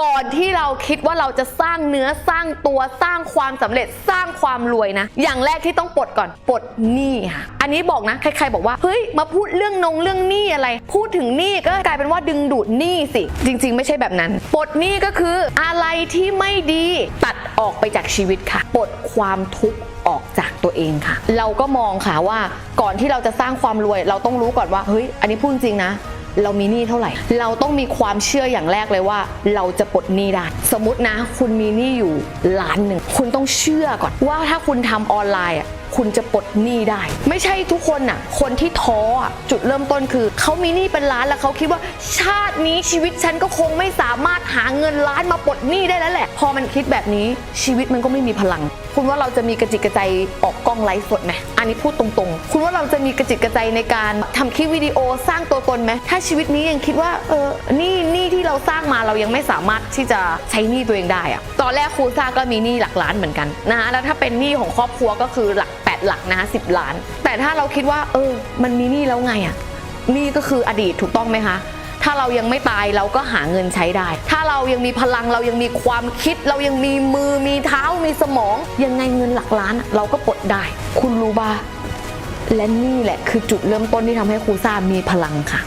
ก่อนที่เราคิดว่าเราจะสร้างเนื้อสร้างตัวสร้างความสำเร็จสร้างความรวยนะ อย่างแรกที่ต้องปลดก่อนปลดหนี้ค่ะอันนี้บอกนะ ใครๆบอกว่าเฮ้ยมาพูดเรื่องนงเรื่องหนี้อะไร พูดถึงหนี้ก็กลายเป็นว่าดึงดูดหนี้สิ จริง ๆ ไม่ใช่แบบนั้นปลดหนี้ก็คืออะไรที่ไม่ดีตัดออกไปจากชีวิตค่ะปลดความทุกข์ออกจากตัวเองค่ะ เราก็มองค่ะว่าก่อนที่เราจะสร้างความรวย เราต้องรู้ก่อนว่าเฮ้ยอันนี้พูดจริงนะ เรามีหนี้เท่าไหร่ เราต้องมีความเชื่ออย่างแรกเลยว่า เราจะปลดหนี้ได้ สมมตินะ คุณมีหนี้อยู่ล้านหนึ่ง คุณต้องเชื่อก่อนว่าถ้าคุณทำออนไลน์อะ คุณจะปลดหนี้ได้ ไม่ใช่ทุกคนน่ะ คนที่ท้ออะจุดเริ่มต้นคือ เขามีหนี้เป็นล้านแล้วเขาคิดว่า ชาตินี้ชีวิตฉันก็คงไม่สามารถหาเงินล้านมาปลดหนี้ได้แล้วแหละ พอมันคิดแบบนี้ชีวิตมันก็ไม่มีพลัง คุณว่าเราจะมีกระจิตกระใจออกกล้องไลฟ์สดไหมอันนี้พูดตรงๆ คุณว่าเราจะมีกระจิตกระใจในการทำคลิปวิดีโอสร้างตัวตนไหมถ้าชีวิตนี้ยังคิดว่าเออนี่นี่ที่เราสร้างมาเรายังไม่สามารถที่จะใช้หนี้ตัวเองได้อะตอนแรกครูซ่าก็มีหนี้หลักล้านเหมือนกันนะคะแล้วถ้าเป็นหนี้ของครอบครัวก็คือหลัก หลักนะสิล้าน แต่ถ้าเราคิดว่า เออ มันมีหนี้แล้วไงอะนี่ก็คืออดีตถูกต้องไหมคะถ้าเรายังไม่ตายเราก็หาเงินใช้ได้ ถ้าเรายังมีพลังเรายังมีความคิด เรายังมีมือมีเท้ามีสมอง ยังไงเงินหลักล้าน เราก็ปลดได้ คุณรู้ป่ะและนี่แหละคือจุดเริ่มต้นที่ทำให้ครูซ่ามีพลังค่ะ